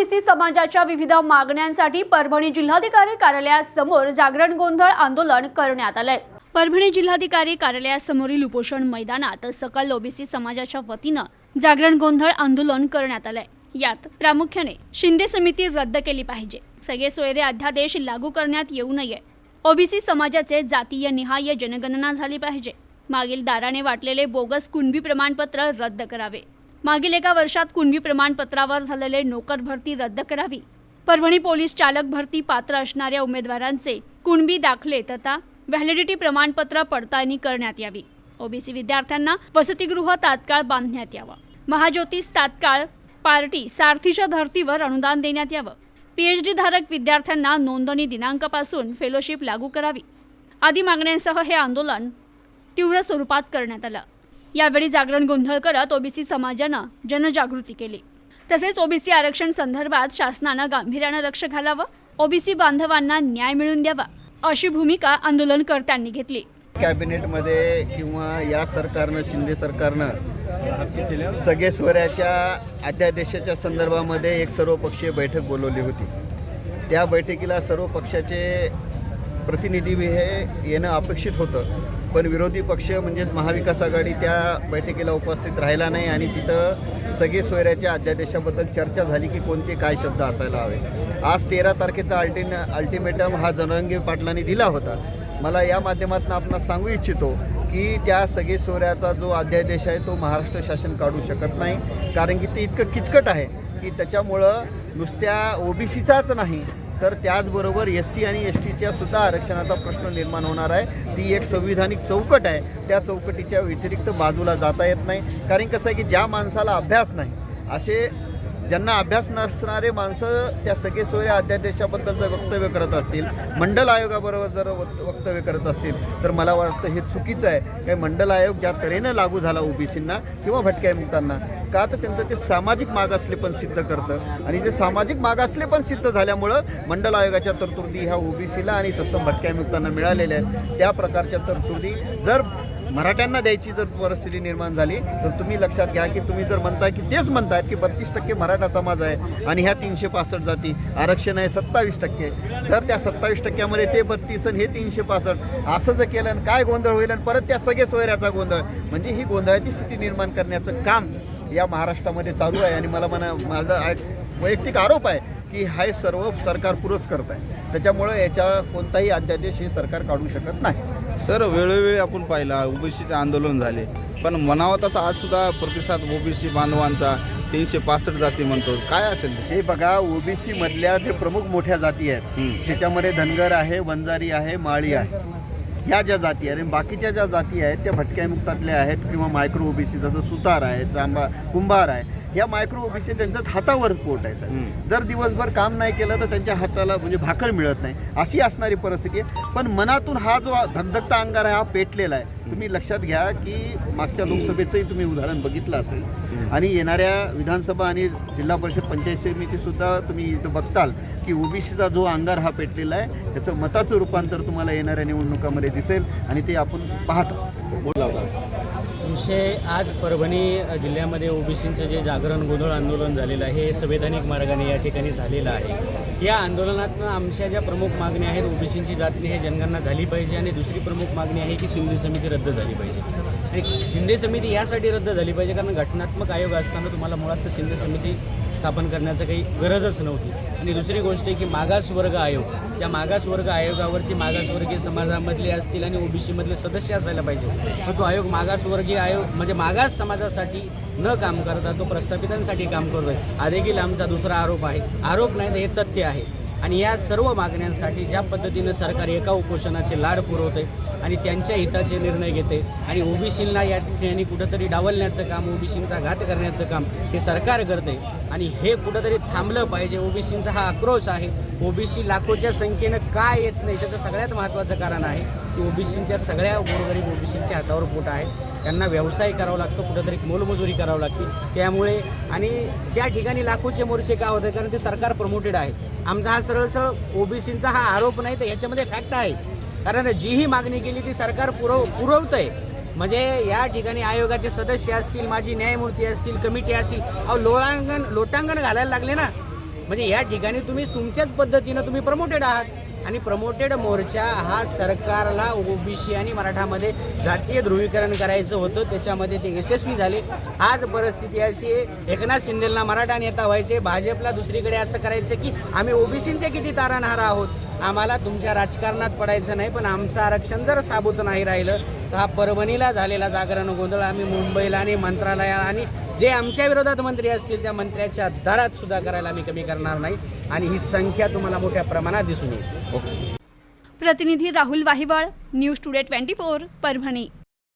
OBC समाजाच्या विविध मागण्यांसाठी परभणी जिल्हाधिकारी कार्यालयासमोर जागरण गोंधळ आंदोलन करण्यात आलंय. परभणी जिल्हाधिकारी कार्यालयासमोरील उपोषण मैदानात सकल ओबीसी समाजाच्या वतीनं जागरण गोंधळ आंदोलन करण्यात आलंय. यात प्रामुख्याने शिंदे समिती रद्द केली पाहिजे. सगळे सोयरे अध्यादेश लागू करण्यात येऊ नये. ओबीसी समाजाचे जातीय निहाय जनगणना झाली पाहिजे. मागील दाराने वाटलेले बोगस कुणबी प्रमाणपत्र रद्द करावे. मागील एका वर्षात कुणबी प्रमाणपत्रावर झालेले नोकर भरती रद्द करावी. परभणी पोलीस चालक भरती पात्र असणाऱ्या उमेदवारांचे कुणबी दाखले तथा व्हॅलिडिटी प्रमाणपत्र पडताळणी करण्यात यावी. ओबीसी विद्यार्थ्यांना वसतिगृह तात्काळ बांधण्यात यावं. महाज्योतीस तात्काळ पार्टी सारथीच्या धर्तीवर अनुदान देण्यात यावं. पीएचडी धारक विद्यार्थ्यांना नोंदणी दिनांकापासून फेलोशिप लागू करावी. आदी मागण्यांसह हे आंदोलन तीव्र स्वरूपात करण्यात आलं. यावेळी जागरण गोंधळ करत ओबीसी समाजानं जनजागृती केली. तसेच ओबीसी आरक्षण संदर्भात शासनानं गांभीर्यानं लक्ष घालावं ओबीसी बांधवांना न्याय मिळवून द्यावा अशी भूमिका आंदोलनकर्त्यांनी घेतली. कॅबिनेटमध्ये किंवा या सरकारनं शिंदे सरकारनं सगळे स्वऱ्याच्या अध्यादेशाच्या संदर्भामध्ये एक सर्वपक्षीय बैठक बोलवली होती. त्या बैठकीला सर्व पक्षाचे प्रतिनिधी हे येणं अपेक्षित होतं. पण विरोधी पक्ष म्हणजेच महाविकास आघाडी त्या बैठकीला उपस्थित राहिला नाही आणि तिथं सगळे सोयऱ्याच्या अध्यादेशाबद्दल चर्चा झाली की कोणते काय शब्द असायला हवे. आज तेरा तारखेचा अल्टिन अल्टिमेटम हा जनरंगी पाटलांनी दिला होता. मला या माध्यमातून आपण सांगू इच्छितो की त्या सगळे सोऱ्याचा जो अध्यादेश आहे तो महाराष्ट्र शासन काढू शकत नाही. कारण की ते इतकं किचकट आहे की त्याच्यामुळं नुसत्या ओबीसीचाच नाही तर त्याचबरोबर एस सी आणि एस टीच्या सुद्धा आरक्षणाचा प्रश्न निर्माण होणार आहे. ती एक संविधानिक चौकट आहे. त्या चौकटीच्या व्यतिरिक्त बाजूला जाता येत नाही. कारण कसं आहे की ज्या माणसाला अभ्यास नाही असे ज्यांना अभ्यास नसणारे माणसं त्या सगळे सोयऱ्या अध्यादेशाबद्दलचं वक्तव्य करत असतील मंडल आयोगाबरोबर जर वक्तव्य करत असतील तर मला वाटतं हे चुकीचं आहे. काही मंडल आयोग ज्या तऱ्हेनं लागू झाला ओबीसींना किंवा भटक्या मुक्तांना का? तर त्यांचं ते सामाजिक मागासले पण सिद्ध करतं. आणि ते सामाजिक मागासले पण सिद्ध झाल्यामुळं मंडल आयोगाच्या तरतुदी ह्या ओबीसीला आणि तत्सम भटक्यामुक्तांना मिळालेल्या आहेत. त्या प्रकारच्या तरतुदी जर मराठ्यांना द्यायची जर परिस्थिती निर्माण झाली तर तुम्ही लक्षात घ्या की तुम्ही जर म्हणताय की तेच म्हणतायत की बत्तीस टक्के मराठा समाज आहे आणि ह्या तीनशे पासष्ट जाती आरक्षण आहे सत्तावीस टक्के. जर त्या सत्तावीस टक्क्यामध्ये ते बत्तीस आणि हे तीनशे पासष्ट असं जर केलं आणि काय गोंधळ होईल आणि परत त्या सगळे सोयऱ्याचा गोंधळ म्हणजे ही गोंधळाची स्थिती निर्माण करण्याचं काम या महाराष्ट्रामध्ये चालू आहे आणि मला म्हणा माझा वैयक्तिक आरोप आहे की हा सर्व सरकार पुरच करत आहे. त्याच्यामुळं याच्या कोणताही अध्यादेश हे सरकार काढू शकत नाही. सर वेळोवेळी आपण पाहिला ओबीसीचे आंदोलन झाले. पण म्हणावं तसा आज सुद्धा प्रतिसाद ओबीसी बांधवांचा तीनशे पासष्ट जाती म्हणतो. काय असेल? हे बघा ओबीसी मधल्या जे प्रमुख मोठ्या जाती आहेत. त्याच्यामध्ये धनगर आहे वंजारी आहे माळी आहे. ह्या ज्या जाती आहेत आणि बाकीच्या ज्या जाती आहेत त्या भटक्या मुक्तातल्या आहेत किंवा मायक्रो ओबीसी जसं सुतार आहे चांबा कुंभार आहे ह्या मायक्रो ओबीसी त्यांच्यात हातावर पोट आहे सर. जर दिवसभर काम नाही केलं तर त्यांच्या हाताला म्हणजे भाकर मिळत नाही. अशी असणारी परिस्थिती आहे. पण मनातून हा जो धगधगता अंगार आहे हा पेटलेला आहे. तुम्ही लक्षात घ्या की मागच्या लोकसभेचंही तुम्ही उदाहरण बघितलं असेल. आणि येणाऱ्या विधानसभा आणि जिल्हा परिषद पंचायत समितीसुद्धा तुम्ही इथं बघताल की ओबीसीचा जो अंगार हा पेटलेला आहे त्याचं मताचं रूपांतर तुम्हाला येणाऱ्या निवडणुकामध्ये दिसेल आणि ते आपण पाहतो. विषय आज परभणी जिल्ह्यामध्ये ओबीसींचं जे जागरण गोंधळ आंदोलन झालेलं आहे हे संवैधानिक मार्गाने या ठिकाणी झालेलं आहे. या आंदोलनातनं आमच्या ज्या प्रमुख मागण्या आहेत ओबीसींची जातने हे जनगणना झाली पाहिजे आणि दुसरी प्रमुख मागणी आहे की शिंदे समिती रद्द झाली पाहिजे. आणि शिंदे समिती यासाठी रद्द झाली पाहिजे कारण घटनात्मक आयोग असताना तुम्हाला मुळात तर शिंदे समिती स्थापन करण्याचं काही गरजच नव्हती. आणि दुसरी गोष्ट आहे की मागासवर्ग आयोग त्या मागासवर्ग आयोगावरती मागासवर्गीय समाजामधले असतील आणि ओबीसीमधले सदस्य असायला पाहिजे पण तो आयोग मागासवर्गीय आयोग म्हणजे मागास समाजासाठी न काम करता तो प्रस्थापितांसाठी काम करतोय. हा देखील आमचा दुसरा आरोप आहे. आरोप नाही तर हे तथ्य आहे. आणि या सर्व मागण्यांसाठी ज्या पद्धतीनं सरकार एका उपोषणाचे लाड पुरवते आणि त्यांच्या हिताचे निर्णय घेते आणि ओबीसींना या ठिकाणी कुठंतरी डावलण्याचं काम ओबीसींचा घात करण्याचं काम हे सरकार करते आणि हे कुठंतरी थांबलं पाहिजे. ओबीसींचा हा आक्रोश आहे. ओबीसी लाखोच्या संख्येनं का येत नाही त्याचं सगळ्यात महत्त्वाचं कारण आहे की ओबीसींच्या सगळ्या गोरगरीब ओबीसींच्या हातावर पोट आहे त्यांना व्यवसाय करावा लागतो कुठंतरी मोलमजुरी करावं लागते. त्यामुळे आणि त्या ठिकाणी लाखोचे मोर्चे का होते कारण ते सरकार प्रमोटेड आहे. आमचा हा सरळ सरळ ओबीसींचा हा आरोप नाही तर याच्यामध्ये फॅक्ट आहे. कारण जी ही मागणी केली ती सरकार पुरव पुरवतंय. म्हणजे या ठिकाणी आयोगाचे सदस्य असतील माझी न्यायमूर्ती असतील कमिटी असतील अहो लोळांगण लोटांगण घालायला लागले ना. म्हणजे या ठिकाणी तुम्ही तुमच्याच पद्धतीनं तुम्ही प्रमोटेड आहात. आणि प्रमोटेड मोर्चा हा सरकारला ओबीसी आणि मराठामध्ये जातीय ध्रुवीकरण करायचं होतं. त्याच्यामध्ये ते यशस्वी झाले. आज परिस्थिती अशी आहे एकनाथ शिंदेला मराठा नेता व्हायचे भाजपला दुसरीकडे असं करायचं की आम्ही ओबीसींचे किती तारणहार आहोत? आम्हाला तुमच्या राजकारणात पडायचं नाही पण आमचं आरक्षण जर साबूत नाही राहिलं तर हा परभणीला झालेला जागरण गोंधळ आम्ही मुंबईला आणि मंत्रालयाला आणि जे आमच्या विरोधात मंत्री असतील त्या मंत्र्याच्या दारात सुद्धा करायला आम्ही कमी करणार नाही. आणि ही संख्या तुम्हाला मोठ्या प्रमाणात दिसून येईल. प्रतिनिधी Rahul Wahiwal news today twenty four Parbhani.